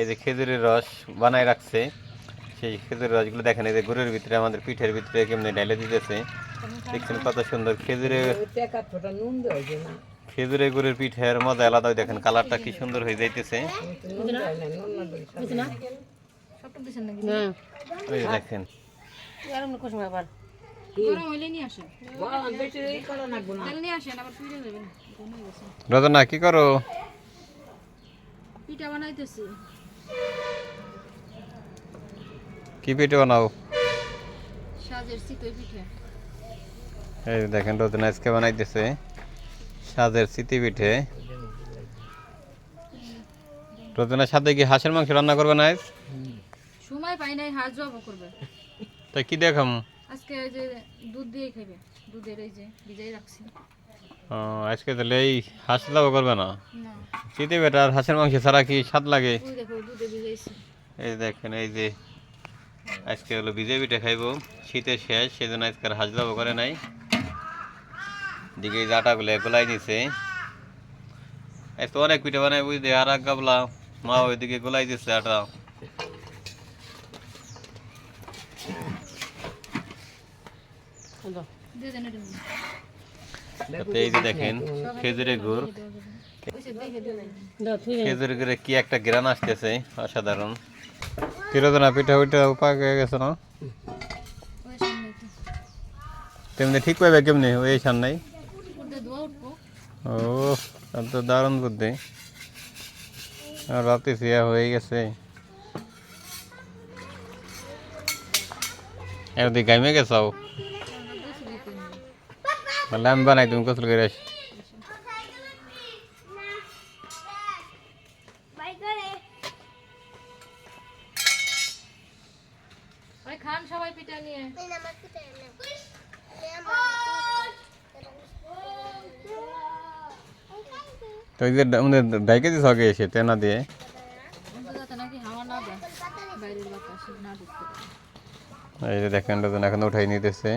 এই যে খেজুরের রস বানায় রাখছে সেই খেজুরের রসগুলো দেখেন এই যে গুড়ের ভিতরে আমাদের পিঠের ভিতরে কেমনি ঢেলে দিতেছে। দেখছেন কত সুন্দর খেজুরের খেজুরে গুড়ের পিঠের মজা আলাদা দেখেন কালারটা কি সুন্দর হয়ে যাইতেছে। দেখেন। রজনা কি করো? পিঠা বানাইতেছি। কি পিঠে বানাও এই দেখেন রজনা আজকে বানাইতেছে সাজের স্মৃতি পিঠে। রজনার সাথে কি হাঁসের মাংস রান্না করবে না আজ? সময় পাই নাই হাত জব করবে। তাই কি দেখাম আজকে ওই যে দুধ দিয়ে খাইবে দুধের এই যে ভিজাই রাখছি। ও, আজকে তাহলে এই হাঁস দাও করবে না? না। চিতে বেটা আর হাঁসের মাংস ছাড়া কি স্বাদ লাগে? এই দেখেন এই যে আজকে হলো বিজয় পিঠে খাইবো। শীতের শেষ সেই জন্য আজকে আর হাঁস দাবো করে নাই। দিকে এই আটাগুলো গোলাই নিছে আজকে অনেক পিঠে বানাই বুঝতে আর এক গাবলা। মা ওইদিকে গোলাই দিচ্ছে আটা। এই যে দেখেন খেজুরের গুড়। খেজুরের গুড়ে কি একটা গ্রান আসতেছে, অসাধারণ। কিরোজনা পিঠা ওইটা উপায় হয়ে গেছে, না? তেমনি ঠিক পাইবে কেমনি? ওই সামনেই ও তো দারুণ বুদ্ধি। রাতে সিয়া হয়ে গেছে। এরদি গাইমে গেছাও বললে আমি বানাই, তুমি কসল করে আসি। ওই খান সবাই পিঠা নিয়ে। তো এই যে আমাদের ডাইকে দিস আগে এসে দিয়ে। এই যে দেখেন রোজন এখন উঠাই নিতেছে।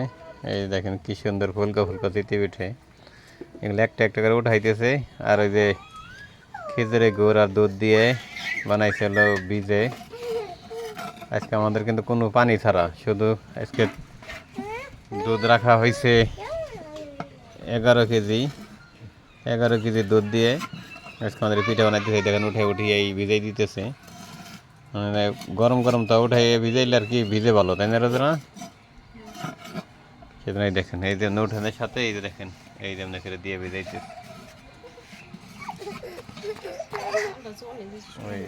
এই যে দেখেন কি সুন্দর ফুলকা ফুলকা তিতি পিঠে। এগুলো একটা একটা করে উঠাইতেছে। আর ওই যে খেজুরে গুড় আর দুধ দিয়ে বানাইছিল বীজে আজকে আমাদের কিন্তু কোনো পানি ছাড়া, শুধু আজকে দুধ রাখা হয়েছে এগারো কেজি এগারো কেজি দুধ দিয়ে আজকে আমাদের পিঠা বানাইতেছে এই দেখেন উঠে উঠিয়ে এই ভিজাই দিতেছে। মানে গরম গরম তা উঠাই ভিজাইলে আর কি ভিজে ভালো, তাই না রোজনা? সেজন্য এই দেখেন, এই যে উঠানের সাথে এই যে দেখেন, এই যে আমরা করে দিয়ে ভিজাইতে ওই।